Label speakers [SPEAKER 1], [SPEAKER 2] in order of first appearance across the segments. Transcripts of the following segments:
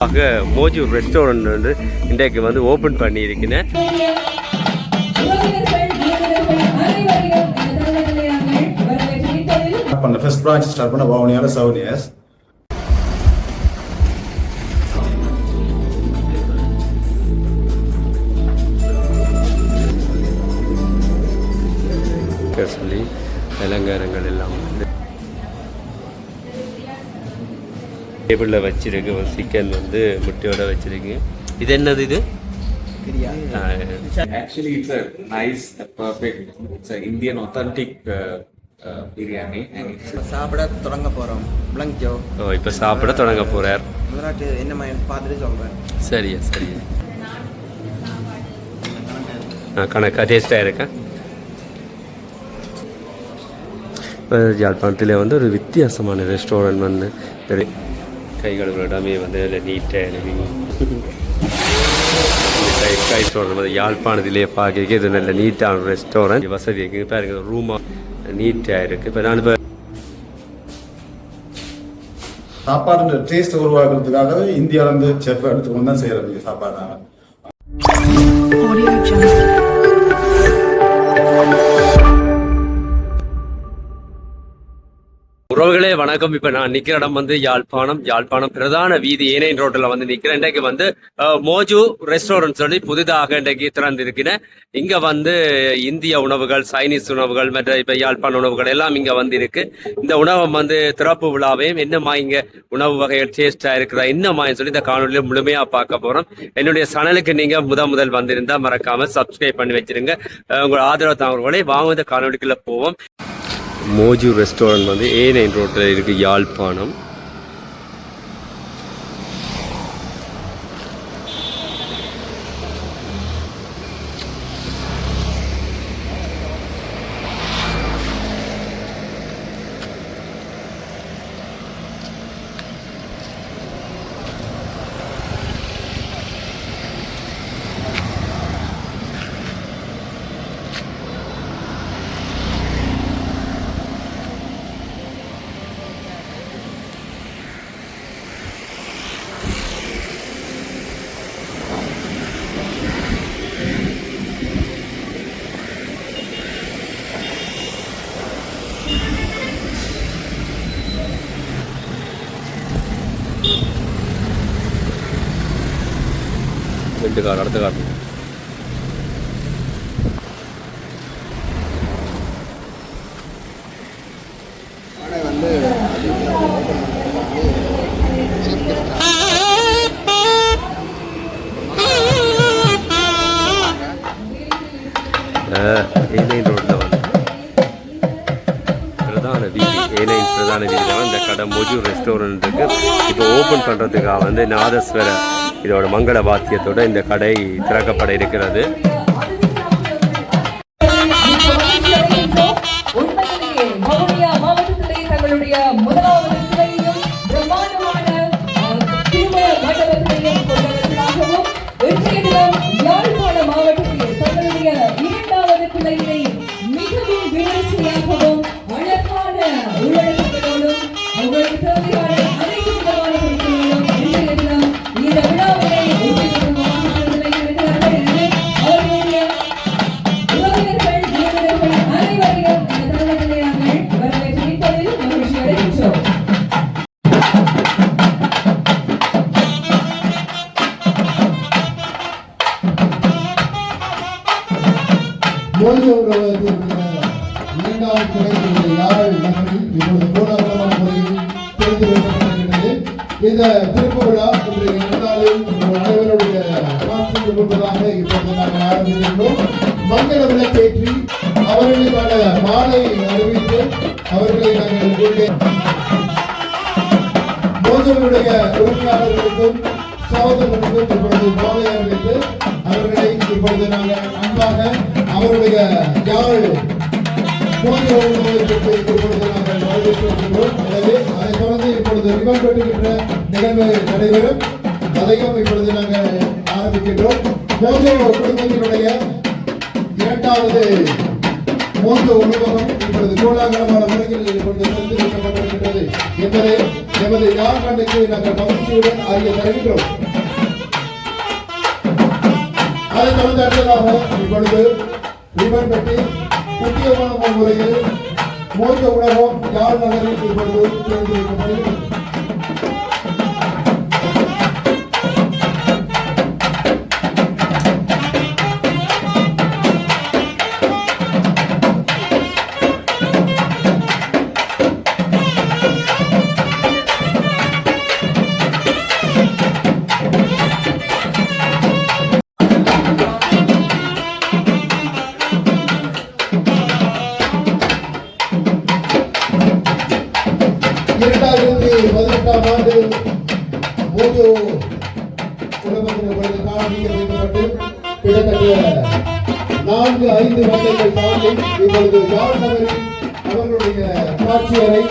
[SPEAKER 1] ஆக Moj restaurant வந்து இன்றைக்கு வந்து ஓப்பன் பண்ணி இருக்கிறேன்
[SPEAKER 2] உறவினர்கள், வீரர்கள் அனைவரையும் இந்த தருணத்திலே நாங்கள் வரவேற்கிறோம்.
[SPEAKER 3] பண்ண ஃபர்ஸ்ட் ஸ்டார்ட் பண்ண வவுனியால செவன் இயர்ஸ்
[SPEAKER 1] சொல்லி அலங்காரங்கள் எல்லாம் டேபிளில் வச்சிருக்கு. சிக்கன் வந்து முட்டையோட வச்சிருக்கு. இது என்னது இது? ஆ,
[SPEAKER 4] Actually, it's a nice, a perfect, it's an Indian authentic uh, uh, biryani, and it's
[SPEAKER 5] இப்போ சாப்பிட தொடங்க போகிறோம் பிளங்க்ஜோ
[SPEAKER 1] ஓ இப்போ சாப்பிட தொடங்க போறார்.
[SPEAKER 5] முதலாட்டு என்ன மாதிரி பார்த்துட்டு சொல்கிறேன்
[SPEAKER 1] சரியா சரியா. ஆ கணக்கா. டேஸ்டாக இருக்கா? இப்போ யாழ்ப்பாணத்தில் வந்து ஒரு வித்தியாசமான ரெஸ்டாரண்ட் வந்து கை கழுவுற இடமே வந்து அதில் நீட்டாக எழுதி இந்த கை கை ரெஸ்டாரண்ட் வந்து யாழ்ப்பாணத்திலே பார்க்க இது நல்ல நீட்டான ரெஸ்டாரண்ட் வசதி இருக்குது பாருங்க ரூமாக நீட்டாக இருக்குது இப்போ நான் இப்போ
[SPEAKER 3] சாப்பாடு டேஸ்ட் உருவாக்குறதுக்காகவே இந்தியால இருந்து செஃப் எடுத்துக்கொண்டு தான் செய்யறது சாப்பாடு
[SPEAKER 1] நண்பர்களே வணக்கம். இப்ப நான் நிக்கிற இடம் வந்து யாழ்ப்பாணம் யாழ்ப்பாணம் பிரதான வீதி ஏனைன் ரோட்ல வந்து நிக்கிறேன். இன்றைக்கு வந்து மோஜு ரெஸ்டாரண்ட் சொல்லி புதிதாக இன்றைக்கு திறந்திருக்கிறேன் இங்க வந்து இந்திய உணவுகள் சைனீஸ் உணவுகள் மற்ற இப்ப யாழ்ப்பாண உணவுகள் எல்லாம் இங்க வந்து இருக்கு இந்த உணவம் வந்து திறப்பு விழாவையும் என்னமா இங்க உணவு வகைகள் டேஸ்டா இருக்கிறதா என்னமா சொல்லி இந்த காணொலியில முழுமையா பார்க்க போறோம். என்னுடைய சனலுக்கு நீங்க முத முதல் வந்திருந்தா மறக்காம சப்ஸ்கிரைப் பண்ணி வச்சிருங்க. உங்களோட ஆதரவு தாங்களே வாங்க இந்த காணொலிக்குள்ள போவோம். மோஜு ரெஸ்டாரண்ட் வந்து ஏ நைன் ரோட்டில் இருக்கு யாழ்ப்பாணம். ரெண்டு கார் அடுத்த கார்
[SPEAKER 5] கடை வந்து
[SPEAKER 1] ஏ நைன் ரோட்டில் வந்து பிரதான வீதி ஏ நைன் பிரதான வீதியில் இந்த கடை மொஜு ரெஸ்டாரண்ட் இருக்கு. இப்போ ஓப்பன் பண்ணுறதுக்காக வந்து நாதஸ்வர இதோட மங்கள வாத்தியத்தோட இந்த கடை திறக்கப்பட இருக்கிறது.
[SPEAKER 2] மிகவும் அழகான உள்ளடக்கத்தோடும் உங்களுக்கு தேவையான
[SPEAKER 6] மங்கள விளக்கேற்றி அவர்களுக்கான மாலை அறிவித்து அவர்களை நாங்கள் உள்ளே மோசனுடைய உறுப்பினர்களுக்கும் சகோதரர்களுக்கும் இப்பொழுது மாலை அறிவித்து அவர்களை இப்பொழுது நாங்கள் அன்பாக அவருடைய யாழ் நிகழ்வு நடைபெறும். அதையும் இப்பொழுது நாங்கள் ஆரம்பிக்கின்றோம். குடும்பத்தினுடைய எட்டாவது மோச உணவகம் இப்பொழுது கோலாகலமான முறையில் இப்பொழுது திறந்து என்பதை எமது யாழ் மண்ணுக்கு நாங்கள் மகிழ்ச்சியுடன் அறிய தருகின்றோம். அதைத் தொடர்ந்து அடுத்ததாக இப்பொழுது ரிபன் கட்டி முக்கியமான முறையில் மோச உணவகம் யாழ் நகரில் இப்பொழுது தேர்ந்தெடுக்கப்படுகிறது பொழுது கிட்டத்தட்ட நான்கு ஐந்து வருடங்கள் தாண்டி இப்பொழுது யாழ் நகரில் அவர்களுடைய காட்சி அறை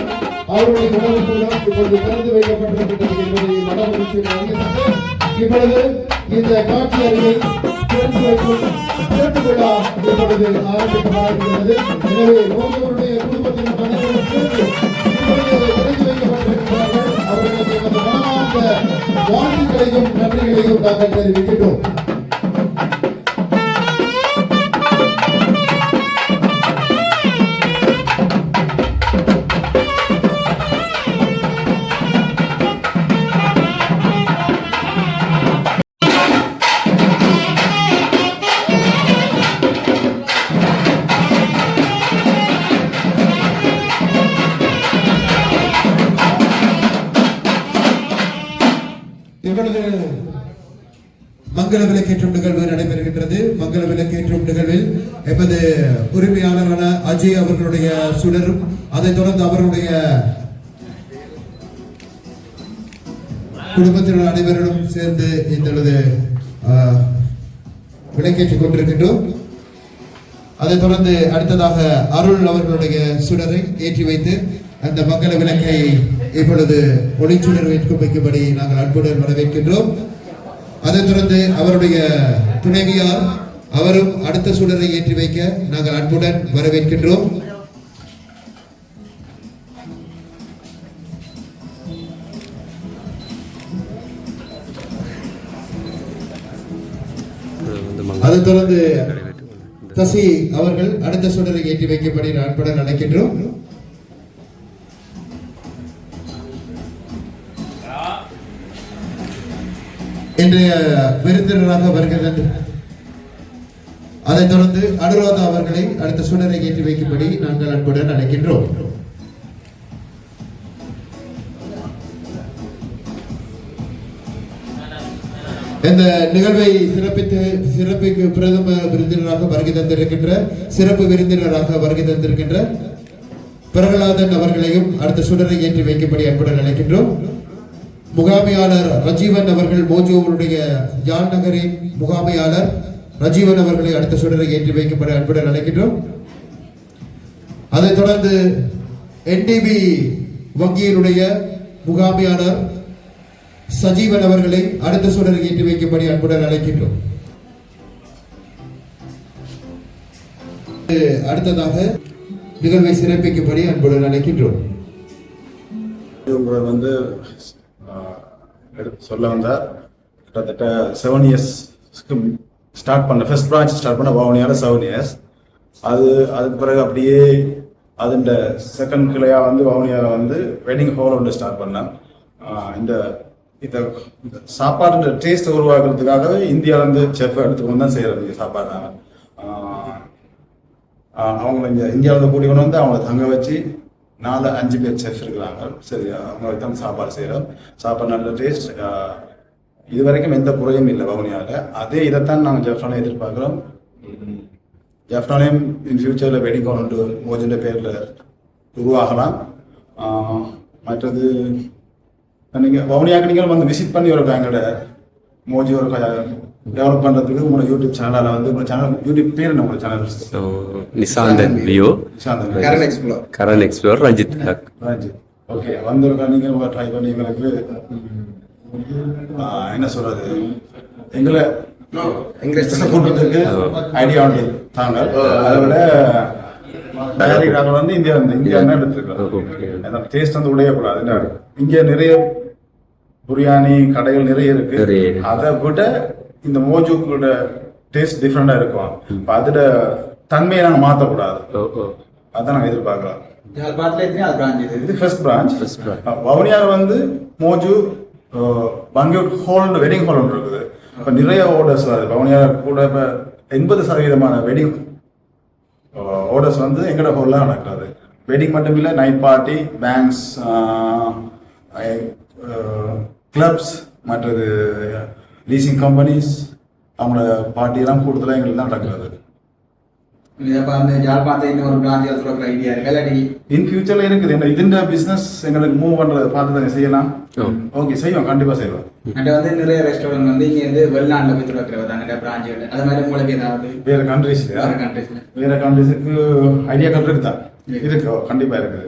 [SPEAKER 6] அவருடைய உணவு கூடம் இப்பொழுது திறந்து வைக்கப்பட்டிருக்கிறது என்பதை மனமகிழ்ச்சியில் அறிவித்தது இப்பொழுது இந்த காட்சி அறையை திறந்து வைக்கும் திறப்பு விழா இப்பொழுது ஆரம்பிக்கப்பட்டிருக்கிறது எனவே மோஜோருடைய குடும்பத்தின் அனைவரும் வாழ்த்துக்களையும் நன்றிகளையும் நாங்கள் தெரிவிக்கின்றோம். மங்கள விளக்கேற்றும் நிகழ்வு நடைபெறுகின்றது. மங்கள விளக்கேற்றும் நிகழ்வில் எமது உரிமையாளரான அஜய் அவர்களுடைய சுடரும் அதைத் தொடர்ந்து அவருடைய குடும்பத்தினர் அனைவரிடம் சேர்ந்து இந்த விளக்கேற்றிக் கொண்டிருக்கின்றோம். அதைத் தொடர்ந்து அடுத்ததாக அருள் அவர்களுடைய சுடரை ஏற்றி வைத்து அந்த மங்கள விளக்கை இப்பொழுது ஒளிச்சுடர் வைக்கும் வைக்கும்படி நாங்கள் அன்புடன் வரவேற்கின்றோம். அதைத் தொடர்ந்து அவருடைய துணைவியார் அவரும் அடுத்த சூழலை ஏற்றி வைக்க நாங்கள் அன்புடன் வரவேற்கின்றோம். அதைத் தொடர்ந்து தசி அவர்கள் அடுத்த சுடரை ஏற்றி வைக்கப்படி அன்புடன் அழைக்கின்றோம். இன்றைய விருந்தினராக வருகிறது அதைத் தொடர்ந்து அனுராதா அவர்களை அடுத்த சுடரை ஏற்றி வைக்கும்படி நாங்கள் அன்புடன் அழைக்கின்றோம். இந்த நிகழ்வை சிறப்பித்து சிறப்புக்கு பிரதம விருந்தினராக வருகை தந்திருக்கின்ற சிறப்பு விருந்தினராக வருகை தந்திருக்கின்ற பிரகலாதன் அவர்களையும் அடுத்த சுடரை ஏற்றி வைக்கும்படி அன்புடன் அழைக்கின்றோம். முகாமையாளர் ரஜீவன் அவர்கள் மோஜோவுடைய ஜான் நகரின் முகாமையாளர் ரஜீவன் அவர்களை அடுத்த சுடரை ஏற்றி வைக்கப்பட அன்புடன் அழைக்கின்றோம். அதைத் தொடர்ந்து என்டிபி வங்கியினுடைய முகாமையாளர் சஜீவன் அவர்களை அடுத்த சுடரை ஏற்றி வைக்கும்படி அன்புடன் அழைக்கின்றோம். அடுத்ததாக நிகழ்வை சிறப்பிக்கும்படி அன்புடன் அழைக்கின்றோம்.
[SPEAKER 3] வந்து சொல்ல வந்தார். கிட்டத்தட்ட செவன் இயர்ஸ்க்கு ஸ்டார்ட் பண்ண ஃபர்ஸ்ட் பிரான்ச் ஸ்டார்ட் பண்ண வவுனியால செவன் இயர்ஸ் அது அதுக்கு பிறகு அப்படியே அதுண்ட செகண்ட் கிளையாக வந்து வவுனியால வந்து வெட்டிங் ஹால் ஒன்று ஸ்டார்ட் பண்ணேன். இந்த இதை இந்த சாப்பாடு டேஸ்ட் உருவாக்குறதுக்காகவே இந்தியாவிலேருந்து செஃப் எடுத்துக்கொண்டு தான் செய்கிறது இந்த சாப்பாடு நாங்கள் அவங்கள இங்கே இந்தியாவில் கூட்டி கொண்டு வந்து அவங்கள தங்க வச்சு நாலு அஞ்சு பேர் செஃப் இருக்கிறாங்க. சரி அவங்களுக்கு தான் சாப்பாடு செய்கிறோம் சாப்பாடு நல்ல டேஸ்ட் இது வரைக்கும் எந்த குறையும் இல்லை வவுனியாவில் அதே இதைத்தான் நாங்கள் ஜெஃப்ரானே எதிர்பார்க்குறோம். ஜெஃப்ரானையும் இன் ஃபியூச்சரில் வெடிக்கணுண்டு கொண்டு மோஜின்ற பேரில் உருவாகலாம். மற்றது நீங்கள் வவுனியாக்கு நீங்களும் வந்து விசிட் பண்ணி ஒரு எங்களோட மோஜி ஒரு டெவலப் பண்ணுறதுக்கு உங்களோட யூடியூப் சேனலில் வந்து உங்களோட சேனல் யூடியூப் பேர் என்ன உங்களோட channel
[SPEAKER 1] So, Nishanthan வியோ
[SPEAKER 3] Santhan
[SPEAKER 5] Karan explore
[SPEAKER 1] Karan explore Ranjith
[SPEAKER 3] Raji okay வந்திருக்கா? நீங்கள் உங்களை ட்ரை பண்ணி எங்களுக்கு என்ன சொல்றது? எங்களை கூட்டத்துக்கு ஐடியா ஒன்று தாங்க. அதை விட தயாரிக்கிறாங்க வந்து இந்தியா வந்து இந்தியா தான் எடுத்துருக்கோம் டேஸ்ட் வந்து உடையக்கூடாது. என்ன? இங்க நிறைய பிரியாணி கடைகள் நிறைய இருக்கு. அதை விட இந்த மோஜுக்கோட டேஸ்ட் டிஃப்ரெண்டா இருக்கும். அதோட தன்மையை நாங்க மாத்தக்கூடாது.
[SPEAKER 1] ஓ ஓ.
[SPEAKER 3] அதான் நாங்க எதிர்பார்க்கலாம்.
[SPEAKER 5] இது
[SPEAKER 3] இது? First branch
[SPEAKER 1] First branch.
[SPEAKER 3] வவுனியார் வந்து மோஜு பங்கியூட் ஹால் வெட்டிங் ஹால் ஒன்று இருக்குது. இப்போ நிறைய ஆர்டர்ஸ் வருது. வவுனியார் கூட இப்போ எண்பது சதவீதமான வெட்டிங் ஆர்டர்ஸ் வந்து எங்களோட ஹாலில் நடக்கிறது வெட்டிங் மட்டும் இல்லை நைட் பார்ட்டி பேங்க்ஸ் கிளப்ஸ் மற்றது லீசிங் கம்பெனிஸ் அவங்களோட பார்ட்டியெல்லாம் கூடுதலாக எங்களுக்கு தான் நடக்கிறது
[SPEAKER 5] ஐடியா
[SPEAKER 3] இன் ஃபியூச்சர்ல இருக்குது. என்ன இதுன்ற பிசினஸ் எங்களுக்கு மூவ் பண்றதை பார்த்து தான் செய்யலாம். ஓகே செய்வோம். கண்டிப்பா செய்வோம்.
[SPEAKER 5] அண்ட் வந்து நிறைய ரெஸ்டாரண்ட் வந்து இங்க இருந்து வெளிநாட்டுல போய் திறக்கிறது தான் நிறைய பிரான்ச்சுகள் அது மாதிரி உங்களுக்கு ஏதாவது?
[SPEAKER 3] வேற கண்ட்ரிஸ்
[SPEAKER 5] வேற கண்ட்ரீஸ்ல
[SPEAKER 3] வேற கண்ட்ரிஸுக்கு ஐடியாக்கள் இருக்குதா இருக்கு. கண்டிப்பா இருக்குது.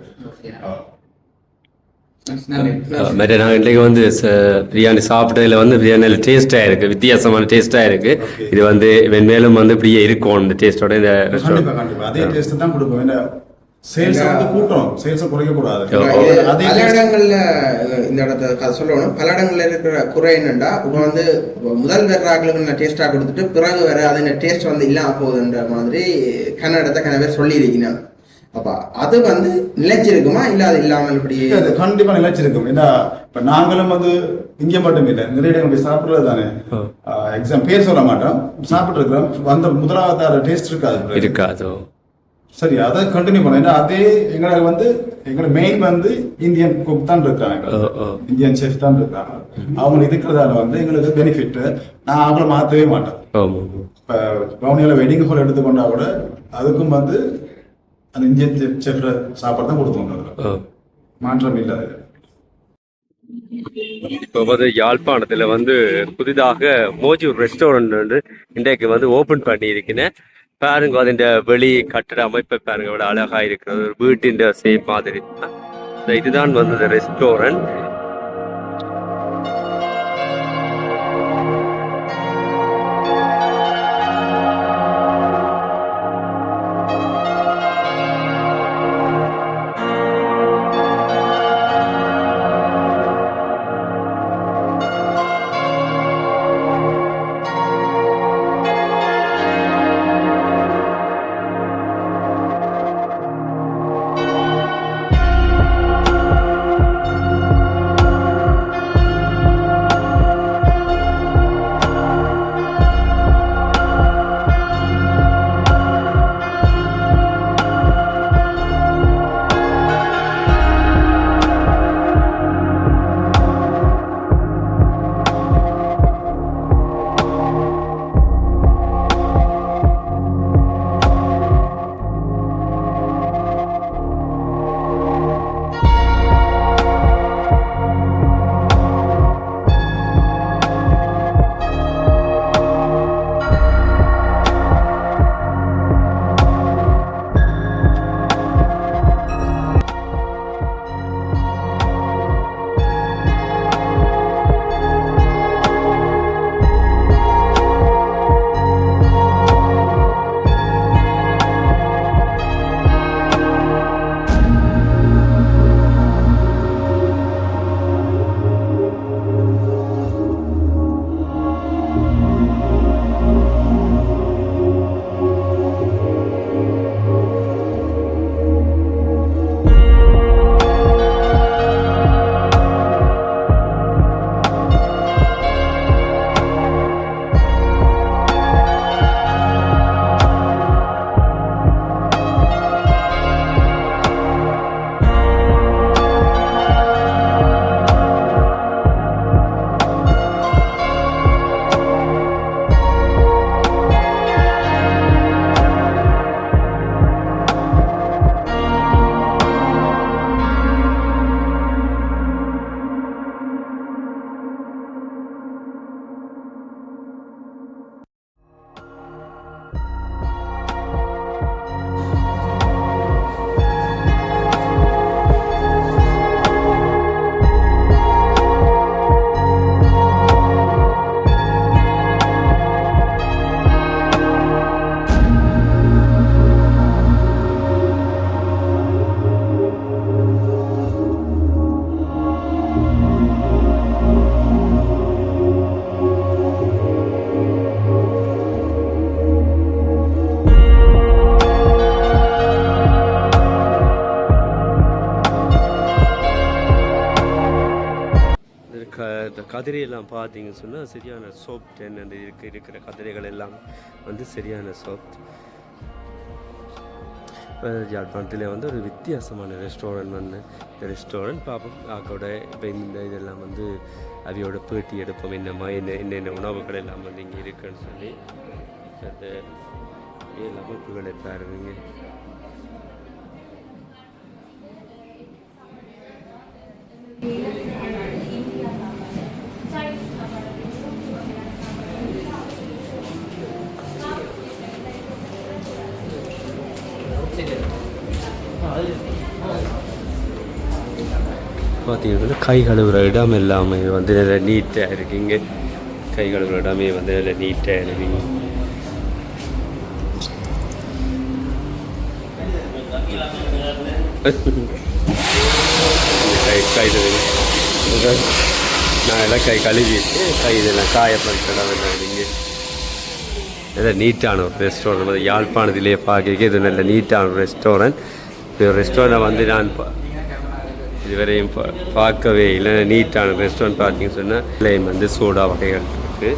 [SPEAKER 1] மற்ற நாங்கள் இன்றைக்கு வந்து பிரியாணி சாப்பிட்டதுல வந்து பிரியாணியில் டேஸ்டாக இருக்குது வித்தியாசமான டேஸ்டாக இருக்குது. இது வந்து மென்மேலும் வந்து இப்படியே இருக்கும் இந்த டேஸ்டோட இந்த ரெஸ்டாரண்ட்
[SPEAKER 3] அதே டேஸ்ட் தான் கொடுப்போம். சேல்ஸ் வந்து கூட்டம் சேல்ஸ் குறைக்க கூடாது
[SPEAKER 7] பல இடங்கள்ல இந்த இடத்த சொல்லணும். பல இடங்கள்ல இருக்கிற குறை என்னண்டா இப்போ வந்து முதல் வேறாங்களுக்கு நான் டேஸ்டா கொடுத்துட்டு பிறகு வேற அது டேஸ்ட் வந்து இல்லாம போகுதுன்ற மாதிரி கன்னடத்தை கன பேர் சொல்லியிருக்கிறேன் அப்ப அது வந்து நிலைச்சிருக்குமா? இல்ல அது இல்லாமல் இப்படி
[SPEAKER 3] அது கண்டிப்பா நிலைச்சிருக்கும். ஏன்னா இப்ப நாங்களும் வந்து இங்க மட்டும் இல்லை நிறைய இடங்கள் போய் சாப்பிடுறது தானே? எக்ஸாம் பேர் சொல்ல மாட்டோம். சாப்பிட்டு இருக்கிறோம். வந்த முதலாவது டேஸ்ட் இருக்காது.
[SPEAKER 1] இருக்காதோ?
[SPEAKER 3] சரி அதை கண்டினியூ பண்ணோம். ஏன்னா அதே எங்களுக்கு வந்து எங்களோட மெயின் வந்து இந்தியன் குக் தான் இருக்காங்க. இந்தியன் செஃப் தான் இருக்காங்க. அவங்க இருக்கிறதால வந்து எங்களுக்கு பெனிஃபிட் நான் அவங்கள மாற்றவே மாட்டேன். இப்போ பவுனியில் வெட்டிங் ஹால் எடுத்துக்கொண்டா கூட அதுக்கும் வந்து அந்த இந்தியன் செஃப்ல சாப்பாடு தான்
[SPEAKER 1] ஓ
[SPEAKER 3] மாற்றம் இல்லை.
[SPEAKER 1] இப்போ வந்து யாழ்ப்பாணத்துல வந்து புதிதாக மோஜு ரெஸ்டாரண்ட் வந்து இன்றைக்கு வந்து ஓபன் பண்ணி இருக்கிறேன் பாருங்க அதிண்ட வெளி கட்டட அமைப்பை பாருங்க இவ்வளவு அழகா இருக்கிறது. ஒரு வீட்டின் சேப் மாதிரி. இதுதான் வந்து ரெஸ்டாரண்ட். க கதிரையெல்லாம் பார்த்தீங்கன்னு சொன்னால் சரியான சாஃப்ட் அந்த இருக்க இருக்கிற கதிரைகள் எல்லாம் வந்து சரியான சோப்ட் யாழ்ப்பாணத்தில் வந்து ஒரு வித்தியாசமான ரெஸ்டாரண்ட் வந்து இந்த ரெஸ்டாரண்ட் பார்ப்போம் அக்கோட இப்போ இந்த இதெல்லாம் வந்து அவையோட பேட்டி எடுப்போம். என்னம்மா என்ன என்னென்ன உணவுகள் எல்லாம் வந்து இங்கே இருக்குன்னு சொல்லி. அந்த அமைப்புகளை பாருங்க. பார்த்தீங்கன்னா கை கழுவுற இடம் எல்லாமே வந்து நல்ல நீட்டாக இருக்குங்க கை கழுவுற இடமே வந்து நல்ல நீட்டாக இருக்குங்க கை கை நான் எல்லாம் கை கழுவிட்டு கை இதெல்லாம் காயப்படுத்தலாம் இங்கே நல்ல நீட்டான ஒரு ரெஸ்டாரண்ட் யாழ்ப்பாணத்திலே பார்க்க இது நல்ல நீட்டான ஒரு ரெஸ்டாரண்ட் இப்போ ரெஸ்டாரண்ட்டை வந்து நான் பா- இதுவரையும் பா- பார்க்கவே இல்லை. நீட்டான ரெஸ்டாரண்ட் பார்த்தீங்கன்னு சொன்னால் இலையும் வந்து சோடா வகைகள் இருக்குது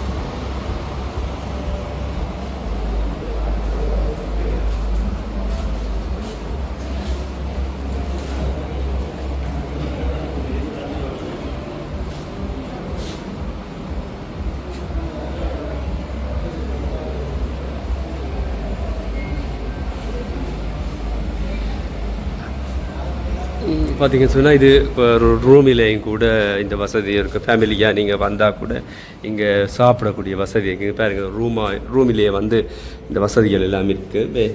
[SPEAKER 1] பார்த்தீங்கன்னு சொன்னால் இது இப்போ ஒரு ரூமிலேயும் கூட இந்த வசதி இருக்குது ஃபேமிலியாக நீங்கள் வந்தால் கூட இங்கே சாப்பிடக்கூடிய வசதி இருக்குது பாருங்கள் ரூமாக ரூமிலேயே வந்து இந்த வசதிகள் எல்லாம் இருக்குது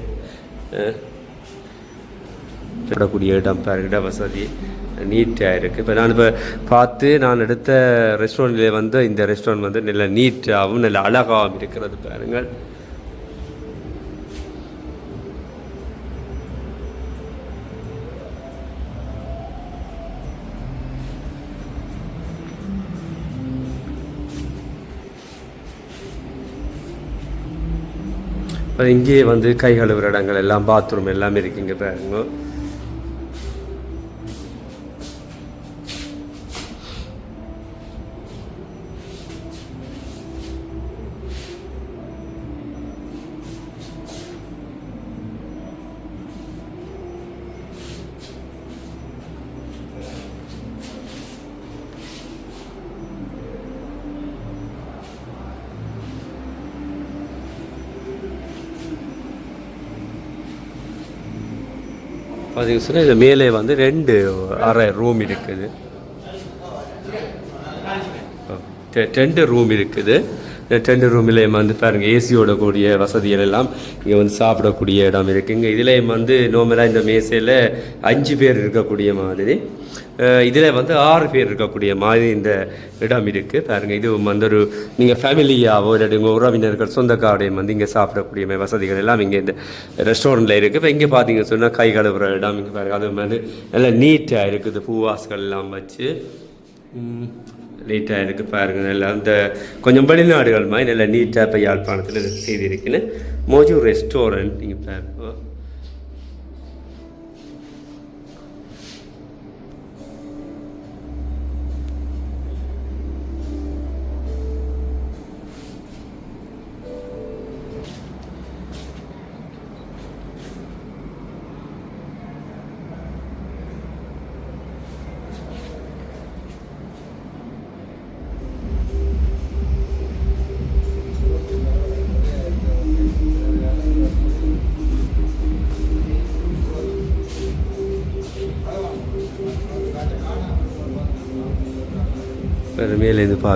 [SPEAKER 1] சாப்பிடக்கூடிய இடம் பாருங்க வசதி நீட்டாக இருக்குது இப்போ நான் இப்போ பார்த்து நான் எடுத்த ரெஸ்டாரண்ட்லேயே வந்து இந்த ரெஸ்டாரண்ட் வந்து நல்ல நீட்டாகவும் நல்ல அழகாகவும் இருக்கிறது பாருங்கள். இங்கேயே வந்து கை கழுவுற இடங்கள் எல்லாம் பாத்ரூம் எல்லாமே இருக்குங்க பாருங்க. பார்த்தீங்க சொன்னால் இது மேலே வந்து ரெண்டு அறை ரூம் இருக்குது. ரெண்டு ரூம் இருக்குது. டென்ட் ரூம்லேயும் வந்து பாருங்கள் ஏசியோட கூடிய வசதிகள் எல்லாம் இங்கே வந்து சாப்பிடக்கூடிய இடம் இருக்குங்க இதுலேயும் வந்து நோமலாக இந்த மேசையில் அஞ்சு பேர் இருக்கக்கூடிய மாதிரி. இதில் வந்து ஆறு பேர் இருக்கக்கூடிய மாதிரி இந்த இடம் இருக்குது பாருங்கள் இது வந்து ஒரு நீங்கள் ஃபேமிலியாவோ இல்லாட்டி உங்கள் உறவினர்கள் சொந்தக்காரையும் வந்து இங்கே சாப்பிடக்கூடிய வசதிகள் எல்லாம் இங்கே இந்த ரெஸ்டாரண்ட்டில் இருக்குது இப்போ இங்கே பார்த்தீங்க சொன்னால் கை கழுவுற இடம் இங்கே பாருங்கள் அது வந்து நல்லா நீட்டாக இருக்குது. பூவாஸ்கள் எல்லாம் வச்சு நீட்டாக இருக்குது பாருங்கள் நல்லா அந்த கொஞ்சம் வெளிநாடுகள் மாதிரி நல்லா நீட்டாக இப்போ யாழ்ப்பாணத்தில் இது செய்திருக்குன்னு. மோஜு ரெஸ்டாரண்ட் நீங்கள் பாருங்கள்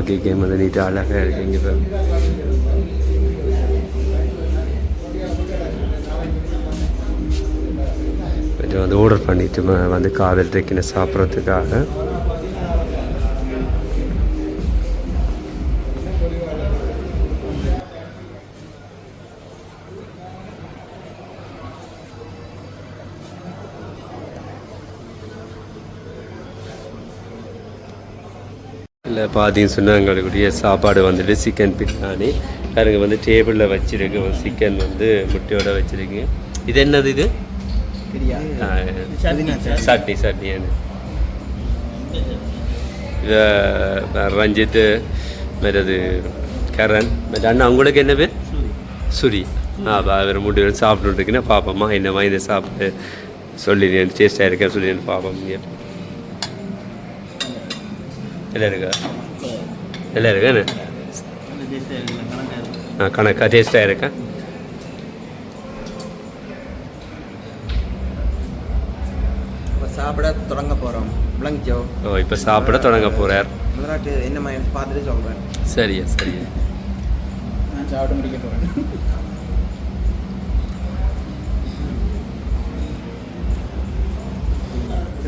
[SPEAKER 1] பாக்கி கேம் வந்து நீட்டாக அழகாக இருக்கு இப்போ பாருங்க வந்து ஆர்டர் பண்ணிட்டு வந்து காதல் ட்ரெக்கினை சாப்பிட்றதுக்காக பார்த்தீங்கன்னு சொன்னால் எங்களுடைய சாப்பாடு வந்துட்டு சிக்கன் பிரியாணி. பாருங்க வந்து டேபிளில் வச்சிருக்கு. சிக்கன் வந்து முட்டையோட வச்சிருக்கு. இது என்னது இது? சட்னி சட்னி அது. இவ ரஞ்சித் மற்றது கரண் மற்ற அண்ணா உங்களுக்கு என்ன பேர்? சுரி. ஆ அவர் மூணு பேரும் சாப்பிட்டுருக்குன்னு பார்ப்போம்மா என்ன மாதிரி இதை சாப்பிட்டு சொல்லி டேஸ்டாக இருக்கா? சொல்லி பார்ப்போம் எல்லாம் இருக்கா என்ன ஆ கணக்கா டேஸ்டாக இருக்கா?
[SPEAKER 7] இப்போ சாப்பிட தொடங்க போகிறோம் விளங்கிச்சோ
[SPEAKER 1] ஓ இப்போ சாப்பிட தொடங்க போகிறார்
[SPEAKER 7] முதலாட்டு என்ன பார்த்துட்டு சொல்கிறேன்
[SPEAKER 1] சரியா சரியா.
[SPEAKER 5] நான் சாப்பிட்டு முடிக்க போகிறேன்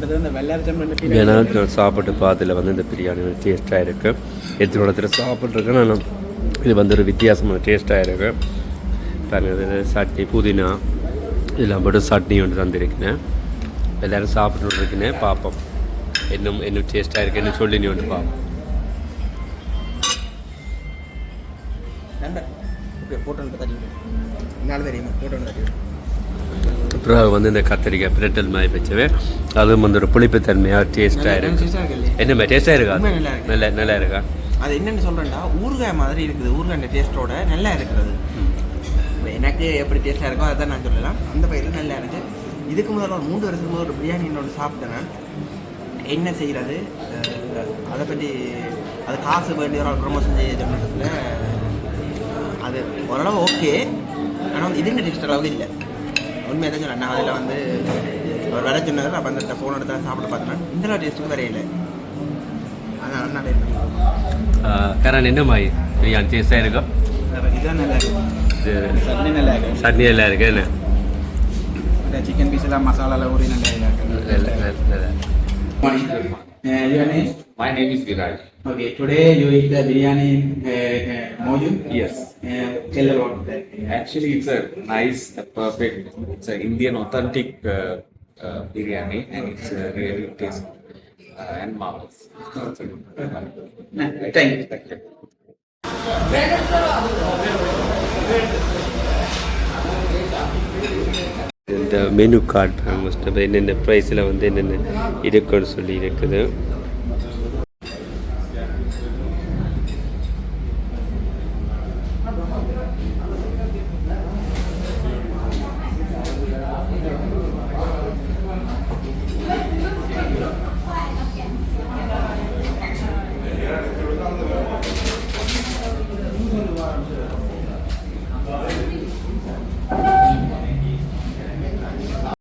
[SPEAKER 1] ஏன்னா நான் சாப்பிட்டு பார்த்ததுல வந்து இந்த பிரியாணி டேஸ்ட்டாக இருக்கு. எடுத்து இடத்துல சாப்பிட்ருக்கேன் நான். இது வந்து ஒரு வித்தியாசமான டேஸ்ட்டாக இருக்கு. பாருங்க இது சட்னி புதினா இதெல்லாம் போட்டு சட்னி ஒன்று தந்திருக்கேன் எல்லோரும் சாப்பிட்டு இருக்கேன் பார்ப்போம். இன்னும் இன்னும் டேஸ்ட்டாக இருக்குன்னு சொல்லி நீ ஒன்று பார்ப்போம்.
[SPEAKER 7] என்னால் தெரியுமா ஃபோட்டோ
[SPEAKER 1] அப்புறம் வந்து இந்த கத்திரிக்காய் பிரட்டல் மாதிரி வச்சவே அதுவும் வந்து ஒரு புளிப்புத்தன்மையாக டேஸ்ட்டாக என்ன டேஸ்ட்டாக இருக்கா?
[SPEAKER 7] நல்லா.
[SPEAKER 1] நல்லா நல்லா இருக்கா?
[SPEAKER 7] அது என்னன்னு சொல்றேன்டா ஊறுகாய் மாதிரி இருக்குது ஊறுகாய் டேஸ்ட்டோட நல்லா இருக்கிறது எனக்கு எப்படி டேஸ்ட்டாக இருக்கோ அதை நான் சொல்லலாம். அந்த பயிரில் நல்லா இருக்கு. இதுக்கு முதல்ல ஒரு மூன்று வருஷத்துக்கு முதல்ல ஒரு பிரியாணி ஒன்று சாப்பிட்டேன் என்ன செய்கிறது அதை பற்றி அது காசு வேண்டிய ஒரு ப்ரொமோஷன் செய்ய சொன்னதுல அது ஓரளவு ஓகே ஆனால் வந்து இதுங்க டேஸ்ட் அளவுக்கு இல்லை. உண்மையாக தான் நான் அதில் வந்து ஒரு வர சொன்னார் அப்போ அந்த ஃபோன் எடுத்து சாப்பிட்டு பார்த்தேன் இந்த டேஸ்ட்டுக்கு வரையில அதனால பண்ணி
[SPEAKER 1] கரண் என்ன மாதிரி பிரியாணி டேஸ்ட்டாக இருக்கா
[SPEAKER 5] இதுதான் நல்லா இருக்கு
[SPEAKER 1] இது
[SPEAKER 5] சட்னி நல்லா இருக்கு
[SPEAKER 1] என்ன
[SPEAKER 5] சிக்கன் பீஸ் எல்லாம் மசாலால ஊறி நல்லா இருக்கு
[SPEAKER 1] நல்ல- நல்ல- நல்ல.
[SPEAKER 5] Your name?
[SPEAKER 4] My name is Viraj.
[SPEAKER 5] Okay, today you eat the biryani uh, uh, moju.
[SPEAKER 4] Yes.
[SPEAKER 5] Uh, tell about that.
[SPEAKER 4] Actually, it's a nice, a perfect, it's an Indian authentic uh, uh, biryani and it's uh, really tasty uh, and marvelous.
[SPEAKER 5] Thank you.
[SPEAKER 4] Thank you.
[SPEAKER 1] இந்த menu card பாருங்க என்னென்ன ப்ரைஸில் வந்து என்னென்ன இருக்குன்னு சொல்லி இருக்குது